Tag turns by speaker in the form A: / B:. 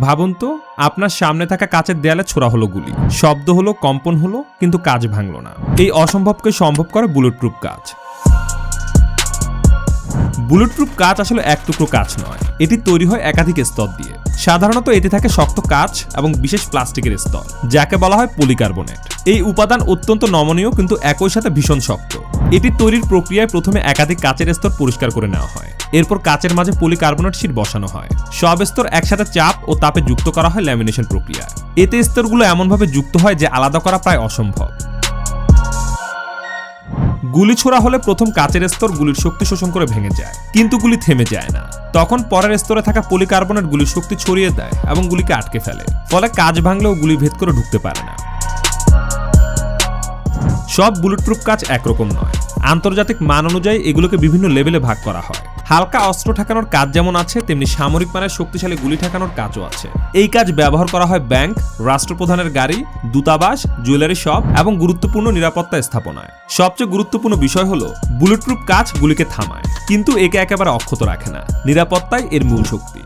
A: ভাবুন তো, আপনার সামনে থাকা কাচের দেয়ালে ছোড়া হলো গুলি। শব্দ হলো, কম্পন হলো, কিন্তু কাজ ভাঙলো না। এই অসম্ভবকে সম্ভব করে বুলেট প্রুফ কাজ। বুলেট প্রুফ কাজ আসলে এক টুকরো কাচ নয়। এটি তৈরি হয় একাধিক স্তর দিয়ে। সাধারণত এতে থাকে শক্ত কাচ এবং বিশেষ প্লাস্টিকের স্তর, যাকে বলা হয় পলিকার্বনেট। এই উপাদান অত্যন্ত নমনীয় কিন্তু একই সাথে ভীষণ শক্ত। এটি তৈরির প্রক্রিয়ায় প্রথমে একাধিক কাচের স্তর পরিষ্কার করে নেওয়া হয়। এরপর কাচের মাঝে পলিকার্বনেট শীট বসানো হয়। সব স্তর একসাথে চাপ ও তাপে যুক্ত করা হয় ল্যামিনেশন প্রক্রিয়া এতে স্তরগুলো এমনভাবে যুক্ত হয় যে আলাদা করা প্রায় অসম্ভব। গুলি ছোড়া হলে প্রথম কাচের স্তর গুলির শক্তি শোষণ করে ভেঙে যায়, কিন্তু গুলি থেমে যায় না। তখন পরের স্তরে থাকা পলিকার্বনেট গুলির শক্তি ছড়িয়ে দেয় এবং গুলিকে আটকে ফেলে, ফলে কাজ ভাঙলেও গুলি ভেদ করে ঢুকতে পারে না। সব বুলেট প্রুফ কাজ একরকম নয়। আন্তর্জাতিক মান অনুযায়ী এগুলোকে বিভিন্ন লেভেলে ভাগ করা হয়। হালকা অস্ত্র ঠেকানোর কাজ যেমন আছে, তেমনি সামরিক মানের শক্তিশালী গুলি ঠেকানোর কাজও আছে। এই কাজ ব্যবহার করা হয় ব্যাংক, রাষ্ট্রপ্রধানের গাড়ি, দূতাবাস, জুয়েলারি শপ এবং গুরুত্বপূর্ণ নিরাপত্তা স্থাপনায়। সবচেয়ে গুরুত্বপূর্ণ বিষয় হল বুলেট প্রুফ কাজ গুলিকে থামায়, কিন্তু একে একেবারে অক্ষত রাখে না। নিরাপত্তাই এর মূল শক্তি।